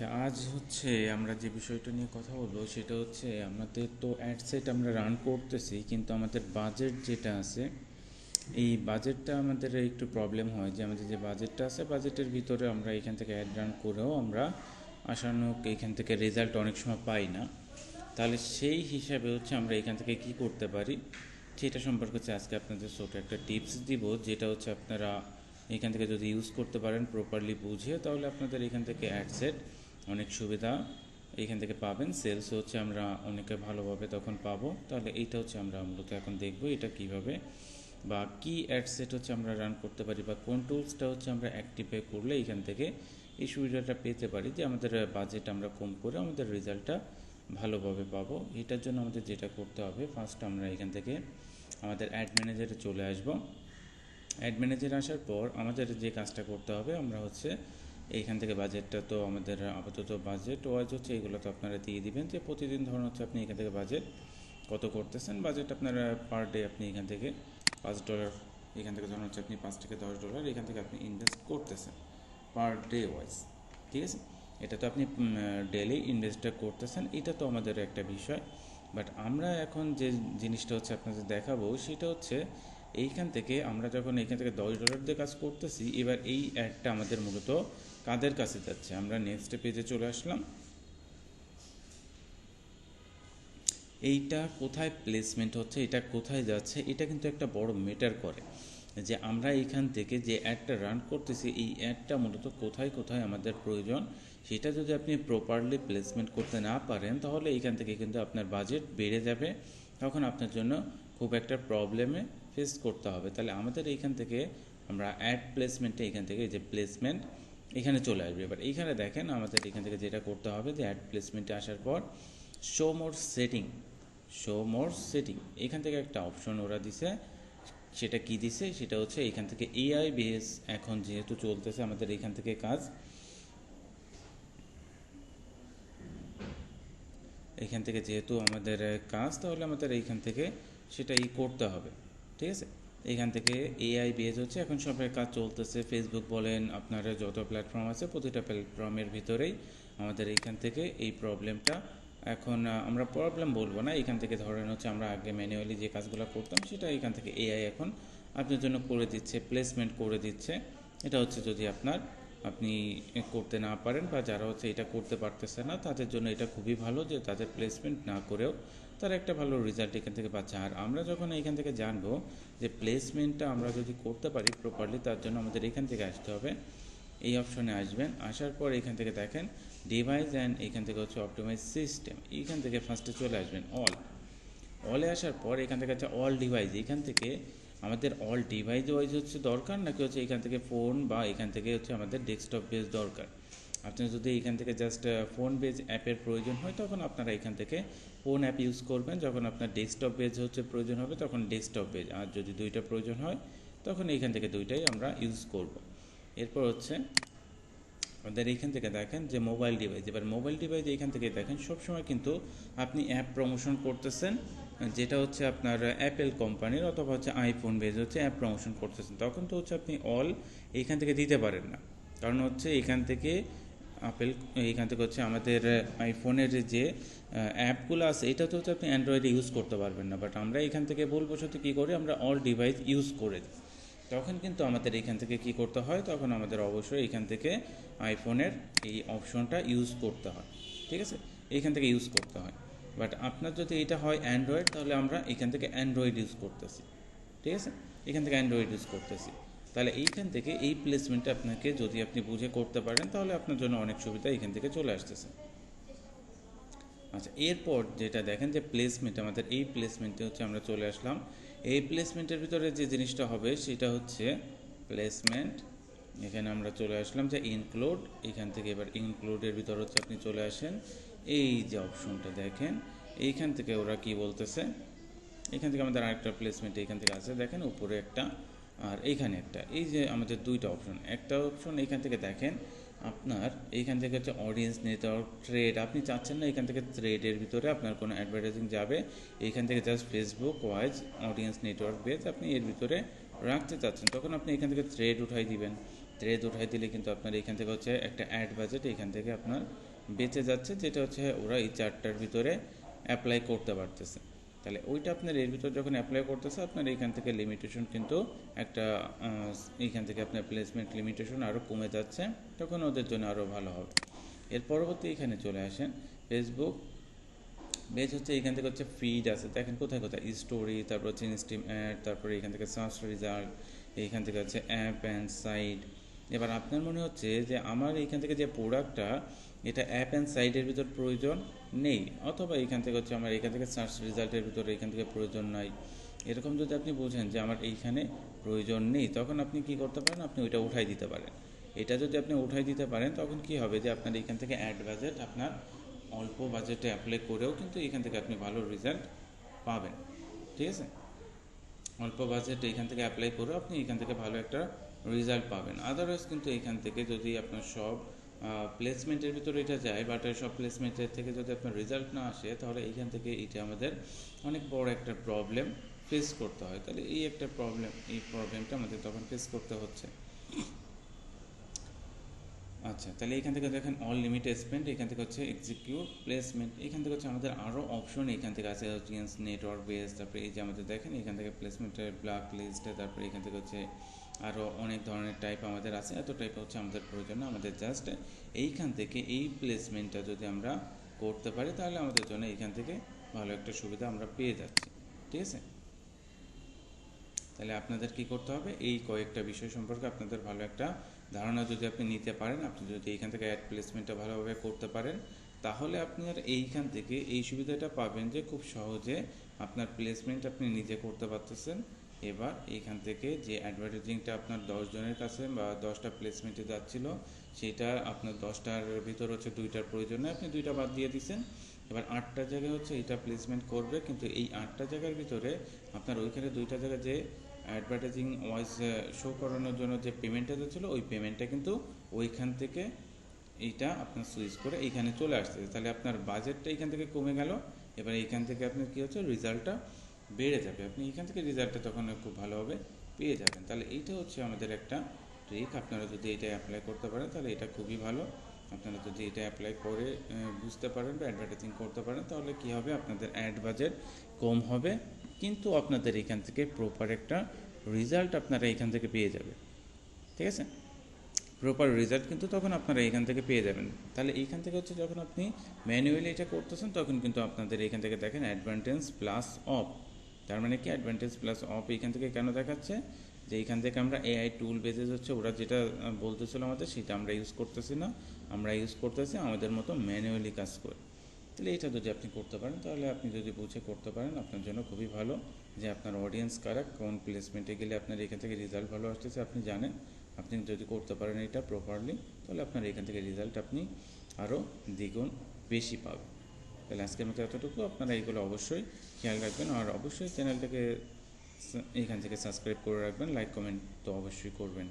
আচ্ছা আজ হচ্ছে আমরা যে বিষয়টা নিয়ে কথা বলব সেটা হচ্ছে আমাদের তো অ্যাডসেট আমরা রান করতেছি, কিন্তু আমাদের বাজেট যেটা আছে, এই বাজেটটা আমাদের একটু প্রবলেম হয় যে আমাদের যে বাজেটটা আছে বাজেটের ভিতরে আমরা এখান থেকে অ্যাড রান করেও আমরা আশানুক এখান থেকে রেজাল্ট অনেক সময় পাই না। তাহলে সেই হিসাবে হচ্ছে আমরা এখান থেকে কি করতে পারি? সেটা সম্পর্কে হচ্ছে আজকে আপনাদের ছোটো একটা টিপস দিব, যেটা হচ্ছে আপনারা এখান থেকে যদি ইউজ করতে পারেন প্রপারলি বুঝে, তাহলে আপনাদের এখান থেকে অ্যাডসেট অনেক সুবিধা এখান থেকে পাবেন। সেলস হচ্ছে আমরা অনেকে ভালোভাবে তখন পাবো। তাহলে এইটা হচ্ছে আমরা মূলত এখন দেখব এটা কীভাবে বা কি অ্যাডসেট হচ্ছে আমরা রান করতে পারি বা কোন টুলসটা হচ্ছে আমরা অ্যাক্টিভে করলে এইখান থেকে এই সুবিধাটা পেতে পারি যে আমাদের বাজেট আমরা কম করে আমাদের রেজাল্টটা ভালোভাবে পাবো। এটার জন্য আমাদের যেটা করতে হবে ফার্স্ট আমরা এখান থেকে আমাদের অ্যাড ম্যানেজারে চলে আসব। অ্যাড ম্যানেজার আসার পর আমাদের যে কাজটা করতে হবে আমরা হচ্ছে এইখান থেকে বাজেটটা তো আমাদের আপাতত বাজেট ওয়াইজ হচ্ছে, এগুলো তো আপনারা দিয়ে দিবেন। যে প্রতিদিন ধরুন হচ্ছে আপনি এখান থেকে বাজেট কত করতেছেন বাজেট আপনারা পার ডে আপনি এখান থেকে পাঁচ ডলার এখান থেকে ধরুন হচ্ছে আপনি পাঁচ থেকে দশ ডলার এখান থেকে আপনি ইনভেস্ট করতেছেন পার ডে ওয়াইজ ঠিক আছে? এটা তো আপনি ডেলি ইনভেস্টটা করতেছেন, এটা তো আমাদের একটা বিষয়। বাট আমরা এখন যে জিনিসটা হচ্ছে আপনাদের দেখাবো, সেটা হচ্ছে এইখান থেকে আমরা যখন এইখান থেকে দশ ডলার দিয়ে কাজ করতেছি, এবার এই অ্যাডটা আমাদের মূলত কাদের কাছে যাচ্ছে? আমরা নেক্সট পেজে চলে আসলাম। এইটা কোথায় প্লেসমেন্ট হচ্ছে, এটা কোথায় যাচ্ছে, এটা কিন্তু একটা বড় মেটার করে। যে আমরা এখান থেকে যে অ্যাডটা রান করতেছি, এই অ্যাডটা মূলত কোথায় কোথায় আমাদের প্রয়োজন? সেটা যদি আপনি প্রপারলি প্লেসমেন্ট করতে না পারেন, তাহলে এখান থেকে কিন্তু আপনার বাজেট বেড়ে যাবে। তখন আপনার জন্য খুব একটা প্রবলেমে ফেস করতে হবে। তাহলে আমাদের এইখান থেকে আমরা অ্যাড প্লেসমেন্টে এখান থেকে যে প্লেসমেন্ট এখানে চলে আসবে। এবার এইখানে দেখেন আমাদের এখান থেকে যেটা করতে হবে, যে অ্যাড প্লেসমেন্টে আসার পর show more setting show more setting এখান থেকে একটা অপশন ওরা দিছে। সেটা কি দিছে? সেটা হচ্ছে এখান থেকে এআই বেস এখন যেহেতু চলতেছে আমাদের এখান থেকে কাজ, এখান থেকে যেহেতু আমাদের কাজ, তাহলে আমাদের এইখান থেকে সেটাই করতে হবে। ঠিক আছে? এখান থেকে এআই বেজ হচ্ছে, এখন সবের কাজ চলতেছে। ফেসবুক বলেন, আপনারা যত প্ল্যাটফর্ম আছে, প্রতিটা প্ল্যাটফর্মের ভিতরেই আমাদের এইখান থেকে এই প্রবলেমটা এখন আমরা প্রবলেম বলব না। এখান থেকে ধরেন হচ্ছে, আমরা আগে ম্যানুয়ালি যে কাজগুলো করতাম, সেটা এখান থেকে এআই এখন আপনার জন্য করে দিচ্ছে প্লেসমেন্ট করে দিচ্ছে। এটা হচ্ছে যদি আপনার আপনি করতে না পারেন বা যারা হচ্ছে এটা করতে পারতেছে না, তাদের জন্য এটা খুবই ভালো যে তাদের প্লেসমেন্ট না করেও তার একটা ভালো রেজাল্ট এখান থেকে পাচ্ছে আর আমরা যখন এখান থেকে জানব যে প্লেসমেন্টটা আমরা যদি করতে পারি প্রপারলি তার জন্য আমাদের এখান থেকে আসতে হবে এই অপশনে আসবেন আসার পর এখান থেকে দেখেন ডিভাইস অ্যান্ড এখান থেকে হচ্ছে অপটিমাইজ সিস্টেম এইখান থেকে ফার্স্টে চলে আসবেন অল অলে আসার পর এখান থেকে হচ্ছে অল ডিভাইস এখান থেকে আমাদের অল ডিভাইস ওয়াইজ হচ্ছে দরকার নাকি হচ্ছে এখান থেকে ফোন বা এখান থেকে হচ্ছে আমাদের ডেস্কটপ বেস দরকার আপনি যদি এখান থেকে জাস্ট ফোন বেজ অ্যাপের প্রয়োজন হয়, তখন আপনারা এখান থেকে ফোন অ্যাপ ইউজ করবেন। যখন আপনার ডেস্কটপ বেজ হচ্ছে প্রয়োজন হবে, তখন ডেস্কটপ বেজ আর যদি দুইটা প্রয়োজন হয়, তখন এইখান থেকে দুইটাই আমরা ইউজ করব। এরপর হচ্ছে, আমাদের এইখান থেকে দেখেন যে মোবাইল ডিভাইস এবার মোবাইল ডিভাইস এইখান থেকে দেখেন, সবসময় কিন্তু আপনি অ্যাপ প্রমোশন করতেছেন, যেটা হচ্ছে আপনার অ্যাপেল কোম্পানির অথবা হচ্ছে আইফোন বেজ হচ্ছে অ্যাপ প্রমোশন করতেছেন। তখন তো হচ্ছে আপনি অল এইখান থেকে দিতে পারেন না। কারণ হচ্ছে এখান থেকে আপেল এইখান থেকে হচ্ছে আমাদের আইফোনের যে অ্যাপগুলো আছে, এটা তো হচ্ছে আপনি অ্যান্ড্রয়েডে ইউজ করতে পারবেন না। বাট আমরা এখান থেকে বলব সাথে কী করি, আমরা অল ডিভাইস ইউজ করে দিই। তখন কিন্তু আমাদের এখান থেকে কি করতে হয়, তখন আমাদের অবশ্যই এখান থেকে আইফোনের এই অপশনটা ইউজ করতে হয়। ঠিক আছে? এইখান থেকে ইউজ করতে হয়। বাট আপনার যদি এটা হয় অ্যান্ড্রয়েড তাহলে আমরা এখান থেকে অ্যান্ড্রয়েড ইউজ করতেছি। ঠিক আছে? এখান থেকে অ্যান্ড্রয়েড ইউজ করতেছি। তাহলে এইখান থেকে এই প্লেসমেন্টটা আপনাকে যদি আপনি বুঝে করতে পারেন, তাহলে আপনার জন্য অনেক সুবিধা এখান থেকে চলে আসতেছে। আচ্ছা এরপর যেটা দেখেন যে প্লেসমেন্ট আমাদের এই প্লেসমেন্টে হচ্ছে আমরা চলে আসলাম। এই প্লেসমেন্টের ভিতরে যে জিনিসটা হবে, সেটা হচ্ছে প্লেসমেন্ট এখানে আমরা চলে আসলাম যে ইনক্লুড এখান থেকে এবার ইনক্লুডের ভিতর হচ্ছে আপনি চলে আসেন। এই যে অপশনটা দেখেন, এইখান থেকে ওরা কি বলতেছে? এখান থেকে আমাদের আরেকটা প্লেসমেন্ট এখান থেকে আছে, দেখেন উপরে একটা আর এইখানে একটা, এই যে আমাদের দুইটা অপশন একটা অপশন এখান থেকে দেখেন আপনার, এইখান থেকে হচ্ছে অডিয়েন্স নেটওয়ার্ক ট্রেড আপনি চাচ্ছেন না এখান থেকে ট্রেডের ভিতরে আপনার কোনো অ্যাডভার্টাইজিং যাবে, এইখান থেকে just Facebook wise audience network base আপনি এর ভিতরে রাখতে চাচ্ছেন, তখন আপনি এখান থেকে থ্রেড উঠাই দিবেন ট্রেড উঠাই দিলে কিন্তু আপনার এখান থেকে হচ্ছে একটা অ্যাড বাজেট এখান থেকে আপনার বেঁচে যাচ্ছে, যেটা হচ্ছে ওরা এই চারটার ভিতরে অ্যাপ্লাই করতে পারতেছে। তাহলে ওইটা আপনার এর ভিতর যখন অ্যাপ্লাই করতেছে, আপনার এইখান থেকে লিমিটেশন কিন্তু একটা এইখান থেকে আপনার প্লেসমেন্ট লিমিটেশন আরও কমে যাচ্ছে, তখন ওদের জন্য আরও ভালো হবে। এর পরবর্তী এখানে চলে আসেন ফেসবুক বেজ হচ্ছে এখান থেকে হচ্ছে ফিড আছে, দেখেন কোথায় কোথায় স্টোরি তারপর হচ্ছে ইনস্টিম অ্যাড তারপরে এখান থেকে সার্চ রেজাল্ট এইখান থেকে হচ্ছে অ্যাপ অ্যান্ড সাইট এবার আপনার মনে হচ্ছে যে আমার এইখান থেকে যে প্রোডাক্টটা এটা অ্যাপ অ্যান্ড সাইটের ভিতর প্রয়োজন নেই, অথবা এখান থেকে হচ্ছে আমার এখান থেকে সার্চ রেজাল্টের ভিতরে এখান থেকে প্রয়োজন নাই। এরকম যদি আপনি বোঝেন যে আমার এইখানে প্রয়োজন নেই, তখন আপনি কি করতে পারেন? আপনি ওইটা উঠাই দিতে পারেন। এটা যদি আপনি উঠাই দিতে পারেন, তখন কি হবে যে আপনার এখান থেকে অ্যাড বাজেট আপনার অল্প বাজেটে অ্যাপ্লাই করেও কিন্তু এখান থেকে আপনি ভালো রেজাল্ট পাবেন। ঠিক আছে? অল্প বাজেট এখান থেকে অ্যাপ্লাই করেও আপনি এখান থেকে ভালো একটা রেজাল্ট পাবেন। আদারওয়াইজ কিন্তু এখান থেকে যদি আপনার সব প্লেসমেন্টের ভিতরে এটা যায় বাট সব প্লেসমেন্টের থেকে যদি আপনার রেজাল্ট না আসে, তাহলে এইখান থেকে এটা আমাদের অনেক বড় একটা প্রবলেম ফেস করতে হয়। তাহলে এই একটা প্রবলেম এই প্রবলেমটা আমাদের তখন ফেস করতে হচ্ছে। আচ্ছা তাহলে এখান থেকে দেখেন অল লিমিটেড স্পেন্ড এখান থেকে হচ্ছে এক্সিকিউট প্লেসমেন্ট এখান থেকে হচ্ছে আমাদের আরও অপশন এখান থেকে আছে অডিয়েন্স নেটওয়ার্ক বেস তারপরে এই যে আমাদের দেখেন এখান থেকে প্লেসমেন্টের ব্ল্যাক লিস্টে তারপরে এখান থেকে হচ্ছে আরও অনেক ধরনের টাইপ আমাদের আছে, এত টাইপ হচ্ছে আমাদের প্রয়োজন না, আমাদের জাস্ট এইখান থেকে এই প্লেসমেন্টটা যদি আমরা করতে পারি, তাহলে আমাদের জন্য এখান থেকে ভালো একটা সুবিধা আমরা পেয়ে যাচ্ছি, ঠিক আছে? তাহলে আপনাদের কি করতে হবে? এই কয়েকটা বিষয় সম্পর্কে আপনাদের ভালো একটা ধারণা যদি আপনি নিতে পারেন, আপনি যদি এইখান থেকে অ্যাড প্লেসমেন্টটা ভালোভাবে করতে পারেন, তাহলে আপনি আর এইখান থেকে এই সুবিধাটা পাবেন যে খুব সহজে আপনার প্লেসমেন্ট আপনি নিজে করতে পারতেছেন। এবার এইখান থেকে যে অ্যাডভার্টাইজিংটা আপনার দশ জনের কাছে বা দশটা প্লেসমেন্টে যাচ্ছিল, সেটা আপনার দশটার ভিতর হচ্ছে দুইটার প্রয়োজনে আপনি দুইটা বাদ দিয়ে দিচ্ছেন এবার আটটা জায়গায় হচ্ছে এটা প্লেসমেন্ট করবে, কিন্তু এই আটটা জায়গার ভিতরে আপনার ওইখানে দুইটা জায়গায় যে অ্যাডভার্টাইজিং ওয়াইজ শো করানোর জন্য যে পেমেন্টটা যাচ্ছিল ওই পেমেন্টটা কিন্তু ওইখান থেকে এইটা আপনার সুইচ করে এইখানে চলে আসছে তাহলে আপনার বাজেটটা এইখান থেকে কমে গেল, এবার এইখান থেকে আপনার কী হচ্ছে রেজাল্টটা বেড়ে যাবে। আপনি এইখান থেকে রেজাল্টটা তখন খুব ভালোভাবে পেয়ে যাবেন। তাহলে এইটা হচ্ছে আমাদের একটা ট্রিক আপনারা যদি এটা অ্যাপ্লাই করতে পারেন, তাহলে এটা খুবই ভালো। আপনারা যদি এটা অ্যাপ্লাই করে বুঝতে পারেন বা অ্যাডভার্টাইজিং করতে পারেন, তাহলে কি হবে? আপনাদের অ্যাড বাজেট কম হবে। কিন্তু আপনাদের এখান থেকে প্রপার একটা রেজাল্ট আপনারা এখান থেকে পেয়ে যাবে ঠিক আছে? প্রপার রেজাল্ট কিন্তু তখন আপনারা এখান থেকে পেয়ে যাবেন। তাহলে এইখান থেকে হচ্ছে যখন আপনি ম্যানুয়ালি এটা করতেছেন, তখন কিন্তু আপনাদের এখান থেকে দেখেন অ্যাডভান্টেজ প্লাস অফ তার মানে কি? অ্যাডভান্টেজ প্লাস অফ এখান থেকে কেন দেখাচ্ছে? যে এইখান থেকে আমরা এআই টুল বেসেস হচ্ছে, ওরা যেটা বলতেছিল আমাদের, সেটা আমরা ইউজ করতেছি না। আমরা ইউজ করতেছি আমাদের মতো ম্যানুয়ালি কাজ করে। তাহলে এটা যদি আপনি করতে পারেন, তাহলে আপনি যদি বুঝে করতে পারেন, আপনার জন্য খুবই ভালো যে আপনার অডিয়েন্স কারা, কোন প্লেসমেন্টে গেলে আপনার এখান থেকে রেজাল্ট ভালো আসতেছে, আপনি জানেন। আপনি যদি করতে পারেন এটা প্রপারলি তাহলে আপনার এখান থেকে রেজাল্ট আপনি আরও দ্বিগুণ বেশি পাবেন। তাহলে আজকের মতো এতটুকু। আপনারা এইগুলো অবশ্যই খেয়াল রাখবেন আর অবশ্যই চ্যানেলটাকে এখান থেকে সাবস্ক্রাইব করে রাখবেন। লাইক কমেন্ট তো অবশ্যই করবেন।